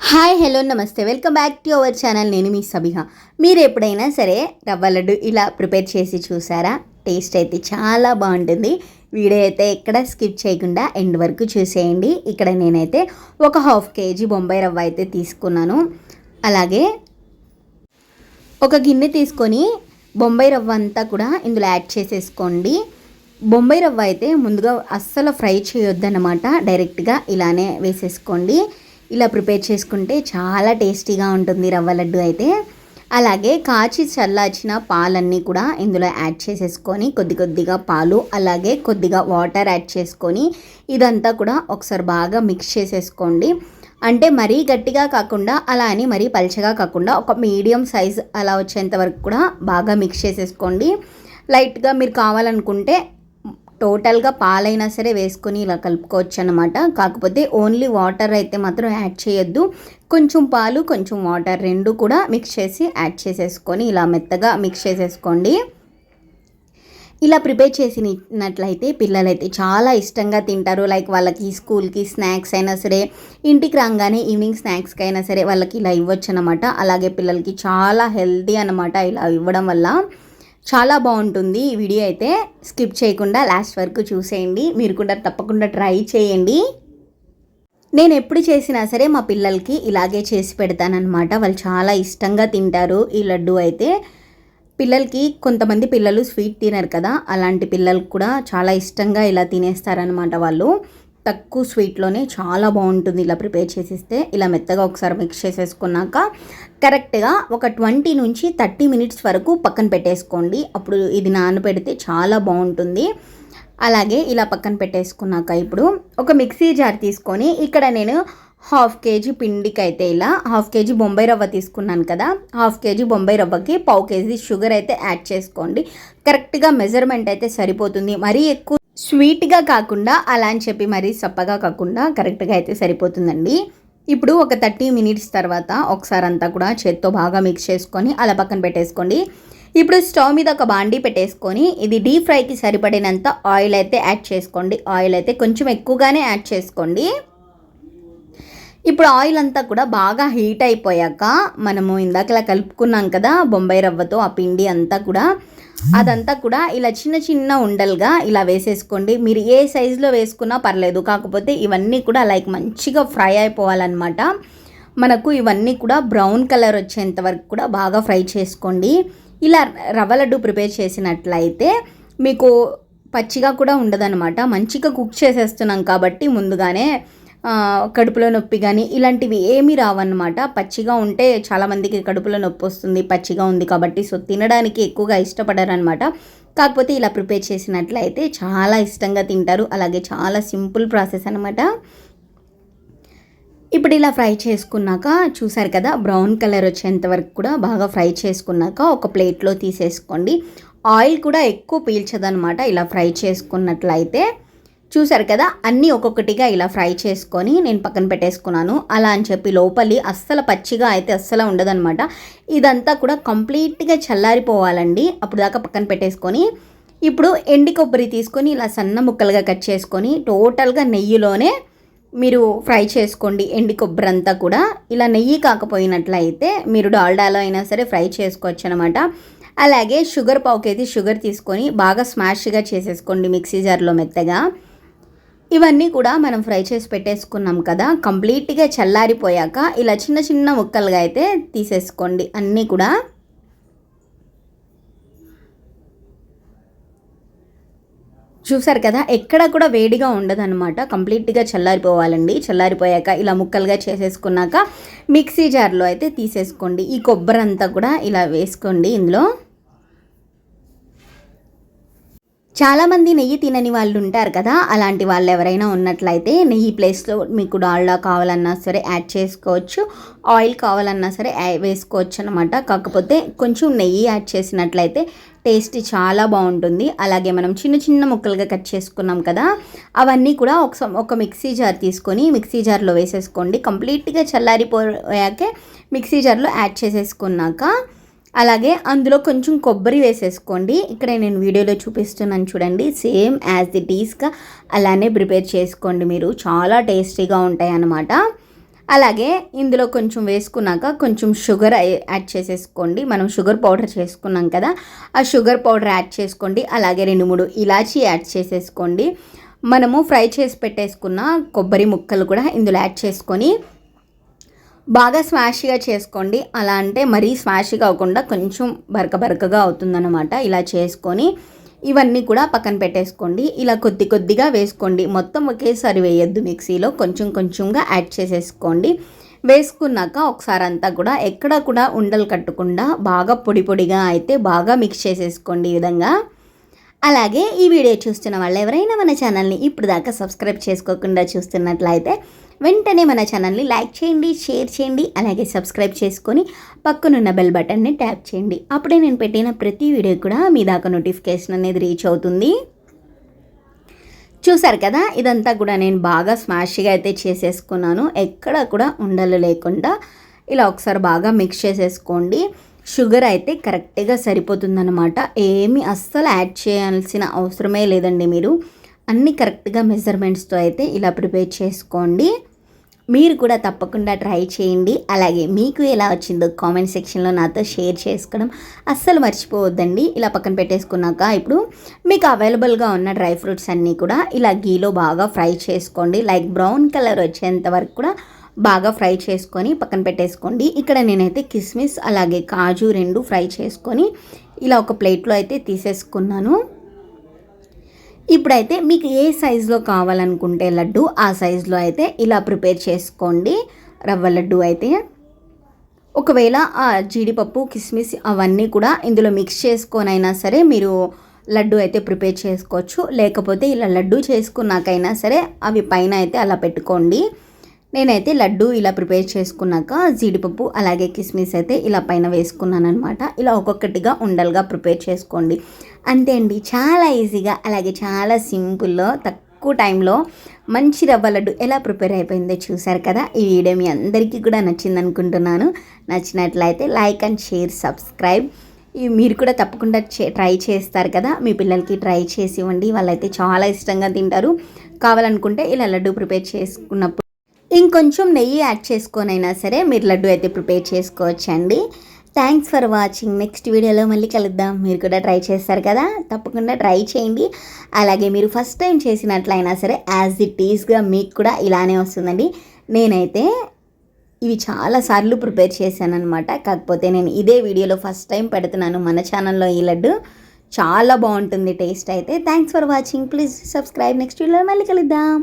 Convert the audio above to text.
Hi hello నమస్తే. Welcome back to our channel. నేను మీ సబిహ. మీరు ఎప్పుడైనా సరే రవ్వ లడ్డు ఇలా ప్రిపేర్ చేసి చూసారా? టేస్ట్ అయితే చాలా బాగుంటుంది. వీడియో అయితే ఎక్కడ స్కిప్ చేయకుండా ఎండ్ వరకు చూసేయండి. ఇక్కడ నేనైతే ఒక హాఫ్ కేజీ బొంబాయి రవ్వ అయితే తీసుకున్నాను. అలాగే ఒక గిన్నె తీసుకొని బొంబాయి రవ్వ అంతా కూడా ఇందులో యాడ్ చేసేసుకోండి. బొంబాయి రవ్వ అయితే ముందుగా అస్సలు ఫ్రై చేయొద్దన్నమాట. డైరెక్ట్గా ఇలానే వేసేసుకోండి. ఇలా ప్రిపేర్ చేసుకుంటే చాలా టేస్టీగా ఉంటుంది రవ్వ లడ్డు అయితే. అలాగే కాచి చల్లార్చిన పాలన్నీ కూడా ఇందులో యాడ్ చేసేసుకొని కొద్ది కొద్దిగా పాలు అలాగే కొద్దిగా వాటర్ యాడ్ చేసుకొని ఇదంతా కూడా ఒకసారి బాగా మిక్స్ చేసేసుకోండి. అంటే మరీ గట్టిగా కాకుండా అలా అని మరీ పల్చగా కాకుండా ఒక మీడియం సైజ్ అలా వచ్చేంత వరకు కూడా బాగా మిక్స్ చేసేసుకోండి. లైట్గా మీరు కావాలనుకుంటే టోటల్గా పాలైనా సరే వేసుకొని ఇలా కలుపుకోవచ్చు అనమాట కాకపోతే ఓన్లీ వాటర్ అయితే మాత్రం యాడ్ చేయొద్దు. కొంచెం పాలు కొంచెం వాటర్ రెండు కూడా మిక్స్ చేసి యాడ్ చేసేసుకొని ఇలా మెత్తగా మిక్స్ చేసేసుకోండి. ఇలా ప్రిపేర్ చేసినట్లయితే పిల్లలైతే చాలా ఇష్టంగా తింటారు. లైక్ వాళ్ళకి స్కూల్కి స్నాక్స్ అయినా సరే ఇంటికి రాగానే ఈవినింగ్ స్నాక్స్కి అయినా సరే వాళ్ళకి ఇలా ఇవ్వచ్చు అనమాట అలాగే పిల్లలకి చాలా హెల్తీ అనమాట ఇలా ఇవ్వడం వల్ల. చాలా బాగుంటుంది ఈ వీడియో అయితే. స్కిప్ చేయకుండా లాస్ట్ వరకు చూసేయండి. మీరు కూడా తప్పకుండా ట్రై చేయండి. నేను ఎప్పుడు చేసినా సరే మా పిల్లలకి ఇలాగే చేసి పెడతానమాట వాళ్ళు చాలా ఇష్టంగా తింటారు ఈ లడ్డు అయితే. పిల్లలకి కొంతమంది పిల్లలు స్వీట్ తినరు కదా. అలాంటి పిల్లలకు కూడా చాలా ఇష్టంగా ఇలా తినేస్తారనమాట వాళ్ళు. తక్కువ స్వీట్లోనే చాలా బాగుంటుంది ఇలా ప్రిపేర్ చేసిస్తే. ఇలా మెత్తగా ఒకసారి మిక్స్ చేసేసుకున్నాక కరెక్ట్గా ఒక ట్వంటీ నుంచి థర్టీ మినిట్స్ వరకు పక్కన పెట్టేసుకోండి. అప్పుడు ఇది నానబెడితే చాలా బాగుంటుంది. అలాగే ఇలా పక్కన పెట్టేసుకున్నాక ఇప్పుడు ఒక మిక్సీ జార్ తీసుకొని ఇక్కడ నేను హాఫ్ కేజీ పిండికి అయితే ఇలా హాఫ్ కేజీ బొంబాయి రవ్వ తీసుకున్నాను కదా. హాఫ్ కేజీ బొంబాయి రవ్వకి పావు కేజీ షుగర్ అయితే యాడ్ చేసుకోండి. కరెక్ట్గా మెజర్మెంట్ అయితే సరిపోతుంది. మరీ ఎక్కువ స్వీట్గా కాకుండా అలా అని చెప్పి మరీ సప్పగా కాకుండా కరెక్ట్గా అయితే సరిపోతుందండి. ఇప్పుడు ఒక థర్టీ మినిట్స్ తర్వాత ఒకసారి అంతా కూడా చేత్తో బాగా మిక్స్ చేసుకొని అలా పక్కన పెట్టేసుకోండి. ఇప్పుడు స్టవ్ మీద ఒక బాండీ పెట్టేసుకొని ఇది డీప్ ఫ్రైకి సరిపడినంత ఆయిల్ అయితే యాడ్ చేసుకోండి. ఆయిల్ అయితే కొంచెం ఎక్కువగానే యాడ్ చేసుకోండి. ఇప్పుడు ఆయిల్ అంతా కూడా బాగా హీట్ అయిపోయాక మనము ఇందాకలా కలుపుకున్నాం కదా బొంబాయి రవ్వతో ఆ పిండి అంతా కూడా అదంతా కూడా ఇలా చిన్న చిన్న ఉండలుగా ఇలా వేసేసుకోండి. మీరు ఏ సైజులో వేసుకున్నా పర్లేదు. కాకపోతే ఇవన్నీ కూడా లైక్ మంచిగా ఫ్రై అయిపోవాలన్నమాట. మనకు ఇవన్నీ కూడా బ్రౌన్ కలర్ వచ్చేంత వరకు కూడా బాగా ఫ్రై చేసుకోండి. ఇలా రవ్వ లడ్డు ప్రిపేర్ చేసినట్లయితే మీకు పచ్చిగా కూడా ఉండదనమాట మంచిగా కుక్ చేసేస్తున్నాం కాబట్టి ముందుగానే కడుపులో నొప్పి కానీ ఇలాంటివి ఏమీ రావన్నమాట. పచ్చిగా ఉంటే చాలామందికి కడుపులో నొప్పి వస్తుంది పచ్చిగా ఉంది కాబట్టి సో తినడానికి ఎక్కువగా ఇష్టపడరనమాట కాకపోతే ఇలా ప్రిపేర్ చేసినట్లయితే చాలా ఇష్టంగా తింటారు. అలాగే చాలా సింపుల్ ప్రాసెస్ అనమాట ఇప్పుడు ఇలా ఫ్రై చేసుకున్నాక చూసారు కదా బ్రౌన్ కలర్ వచ్చేంత వరకు కూడా బాగా ఫ్రై చేసుకున్నాక ఒక ప్లేట్లో తీసేసుకోండి. ఆయిల్ కూడా ఎక్కువ పీల్చదనమాట ఇలా ఫ్రై చేసుకున్నట్లయితే. చూసారు కదా అన్నీ ఒక్కొక్కటిగా ఇలా ఫ్రై చేసుకొని నేను పక్కన పెట్టేసుకున్నాను. అలా అని చెప్పి లోపలి అస్సలు పచ్చిగా అయితే అస్సలు ఉండదనమాట ఇదంతా కూడా కంప్లీట్గా చల్లారిపోవాలండి. అప్పుడు దాకా పక్కన పెట్టేసుకొని ఇప్పుడు ఎండి కొబ్బరి తీసుకొని ఇలా సన్న ముక్కలుగా కట్ చేసుకొని టోటల్గా నెయ్యిలోనే మీరు ఫ్రై చేసుకోండి ఎండి కొబ్బరి అంతా కూడా. ఇలా నెయ్యి కాకపోయినట్లయితే మీరు డాల్డాలో అయినా సరే ఫ్రై చేసుకోవచ్చు అనమాట అలాగే షుగర్ పావుకైతే షుగర్ తీసుకొని బాగా స్మాష్గా చేసేసుకోండి మిక్సీ జార్లో మెత్తగా. ఇవన్నీ కూడా మనం ఫ్రై చేసి పెట్టేసుకున్నాం కదా. కంప్లీట్గా చల్లారిపోయాక ఇలా చిన్న చిన్న ముక్కలుగా అయితే తీసేసుకోండి. అన్నీ కూడా చూసారు కదా ఎక్కడ కూడా వేడిగా ఉండదన్నమాట. కంప్లీట్గా చల్లారిపోవాలండి. చల్లారిపోయాక ఇలా ముక్కలుగా చేసేసుకున్నాక మిక్సీ జార్లో అయితే తీసేసుకోండి. ఈ కొబ్బరి అంతా కూడా ఇలా వేసుకోండి ఇందులో. చాలామంది నెయ్యి తినని వాళ్ళు ఉంటారు కదా అలాంటి వాళ్ళు ఎవరైనా ఉన్నట్లయితే నెయ్యి ప్లేస్లో మీకు డాల్డా కావాలన్నా సరే యాడ్ చేసుకోవచ్చు ఆయిల్ కావాలన్నా సరే వేసుకోవచ్చు అనమాట కాకపోతే కొంచెం నెయ్యి యాడ్ చేసినట్లయితే టేస్ట్ చాలా బాగుంటుంది. అలాగే మనం చిన్న చిన్న ముక్కలుగా కట్ చేసుకున్నాం కదా అవన్నీ కూడా ఒక ఒక మిక్సీ జార్ తీసుకొని మిక్సీ జార్లో వేసేసుకోండి. కంప్లీట్గా చల్లారిపోయాకే మిక్సీ జార్లో యాడ్ చేసేసుకున్నాక అలాగే అందులో కొంచెం కొబ్బరి వేసేసుకోండి. ఇక్కడ నేను వీడియోలో చూపిస్తున్నాను చూడండి. సేమ్ యాజ్ ది టీస్గా అలానే ప్రిపేర్ చేసుకోండి మీరు. చాలా టేస్టీగా ఉంటాయి అన్నమాట అలాగే ఇందులో కొంచెం వేసుకున్నాక కొంచెం షుగర్ యాడ్ చేసేసుకోండి. మనం షుగర్ పౌడర్ చేసుకున్నాం కదా ఆ షుగర్ పౌడర్ యాడ్ చేసుకోండి. అలాగే రెండు మూడు ఇలాచీ యాడ్ చేసేసుకోండి. మనము ఫ్రై చేసి పెట్టేసుకున్న కొబ్బరి ముక్కలు కూడా ఇందులో యాడ్ చేసుకొని బాగా స్మాష్గా చేసుకోండి. అలా అంటే మరీ స్మాష్గా అవ్వకుండా కొంచెం బరక బరకగా అవుతుందన్నమాట. ఇలా చేసుకొని ఇవన్నీ కూడా పక్కన పెట్టేసుకోండి. ఇలా కొద్ది కొద్దిగా వేసుకోండి. మొత్తం ఒకేసారి వేయొద్దు మిక్సీలో. కొంచెం కొంచెంగా యాడ్ చేసేసుకోండి. వేసుకున్నాక ఒకసారి అంతా కూడా ఎక్కడ కూడా ఉండలు కట్టకుండా బాగా పొడి పొడిగా అయితే బాగా మిక్స్ చేసేసుకోండి ఈ విధంగా. అలాగే ఈ వీడియో చూస్తున్న వాళ్ళు ఎవరైనా మన ఛానల్ని ఇప్పుడు దాకా సబ్స్క్రైబ్ చేసుకోకుండా చూస్తున్నట్లయితే వెంటనే మన ఛానల్ని లైక్ చేయండి షేర్ చేయండి అలాగే సబ్స్క్రైబ్ చేసుకొని పక్కనున్న బెల్ బటన్ని ట్యాప్ చేయండి. అప్పుడే నేను పెట్టిన ప్రతి వీడియో కూడా మీ దాకా నోటిఫికేషన్ అనేది రీచ్ అవుతుంది. చూసారు కదా ఇదంతా కూడా నేను బాగా స్మాష్గా అయితే చేసేసుకున్నాను. ఎక్కడ కూడా ఉండలు లేకుండా ఇలా ఒకసారి బాగా మిక్స్ చేసేసుకోండి. షుగర్ అయితే కరెక్ట్గా సరిపోతుందన్నమాట. ఏమి అస్సలు యాడ్ చేయాల్సిన అవసరమే లేదండి మీరు. అన్నీ కరెక్ట్గా మెజర్మెంట్స్తో అయితే ఇలా ప్రిపేర్ చేసుకోండి. మీరు కూడా తప్పకుండా ట్రై చేయండి. అలాగే మీకు ఎలా వచ్చిందో కామెంట్ సెక్షన్లో నాతో షేర్ చేసుకోవడం అస్సలు మర్చిపోవద్దండి. ఇలా పక్కన పెట్టేసుకున్నాక ఇప్పుడు మీకు అవైలబుల్గా ఉన్న డ్రై ఫ్రూట్స్ అన్నీ కూడా ఇలా గీలో బాగా ఫ్రై చేసుకోండి. లైక్ బ్రౌన్ కలర్ వచ్చేంత వరకు కూడా బాగా ఫ్రై చేసుకొని పక్కన పెట్టేసుకోండి. ఇక్కడ నేనైతే కిస్మిస్ అలాగే కాజు రెండు ఫ్రై చేసుకొని ఇలా ఒక ప్లేట్లో అయితే తీసేసుకున్నాను. ఇప్పుడైతే మీకు ఏ సైజులో కావాలనుకుంటే లడ్డు ఆ సైజులో అయితే ఇలా ప్రిపేర్ చేసుకోండి. రవ్వ లడ్డు అయితే ఒకవేళ ఆ జీడిపప్పు కిస్మిస్ అవన్నీ కూడా ఇందులో మిక్స్ చేసుకొనైనా సరే మీరు లడ్డు అయితే ప్రిపేర్ చేసుకోవచ్చు. లేకపోతే ఇలా లడ్డు చేసుకున్నాకైనా సరే అవి పైన అయితే అలా పెట్టుకోండి. నేనైతే లడ్డు ఇలా ప్రిపేర్ చేసుకున్నాక జీడిపప్పు అలాగే కిస్మిస్ అయితే ఇలా పైన వేసుకున్నాను అనమాట ఇలా ఒక్కొక్కటిగా ఉండలుగా ప్రిపేర్ చేసుకోండి. అంతే అండి. చాలా ఈజీగా అలాగే చాలా సింపుల్లో తక్కువ టైంలో మంచి రవ్వ లడ్డు ఎలా ప్రిపేర్ అయిపోయిందో చూసారు కదా? ఈ వీడియో మీ అందరికీ కూడా నచ్చింది అనుకుంటున్నాను. నచ్చినట్లయితే లైక్ అండ్ షేర్ సబ్స్క్రైబ్. మీరు కూడా తప్పకుండా ట్రై చేస్తారు కదా? మీ పిల్లలకి ట్రై చేసి ఇవ్వండి. వాళ్ళైతే చాలా ఇష్టంగా తింటారు. కావాలనుకుంటే ఇలా లడ్డు ప్రిపేర్ చేసుకున్నప్పుడు ఇంకొంచెం నెయ్యి యాడ్ చేసుకొనైనా సరే మీరు లడ్డు అయితే ప్రిపేర్ చేసుకోవచ్చండి. థ్యాంక్స్ ఫర్ వాచింగ్ నెక్స్ట్ వీడియోలో మళ్ళీ కలుద్దాం. మీరు కూడా ట్రై చేస్తారు కదా? తప్పకుండా ట్రై చేయండి. అలాగే మీరు ఫస్ట్ టైం చేసినట్లయినా సరే యాజ్ ఇట్ ఈస్గా మీకు కూడా ఇలానే వస్తుందండి. నేనైతే ఇవి చాలా సార్లు ప్రిపేర్ చేశాను అనమాట కాకపోతే నేను ఇదే వీడియోలో ఫస్ట్ టైం పెడుతున్నాను మన ఛానల్లో ఈ లడ్డు. చాలా బాగుంటుంది టేస్ట్ అయితే. Thanks for watching please subscribe next వీడియోలో మళ్ళీ కలుద్దాం.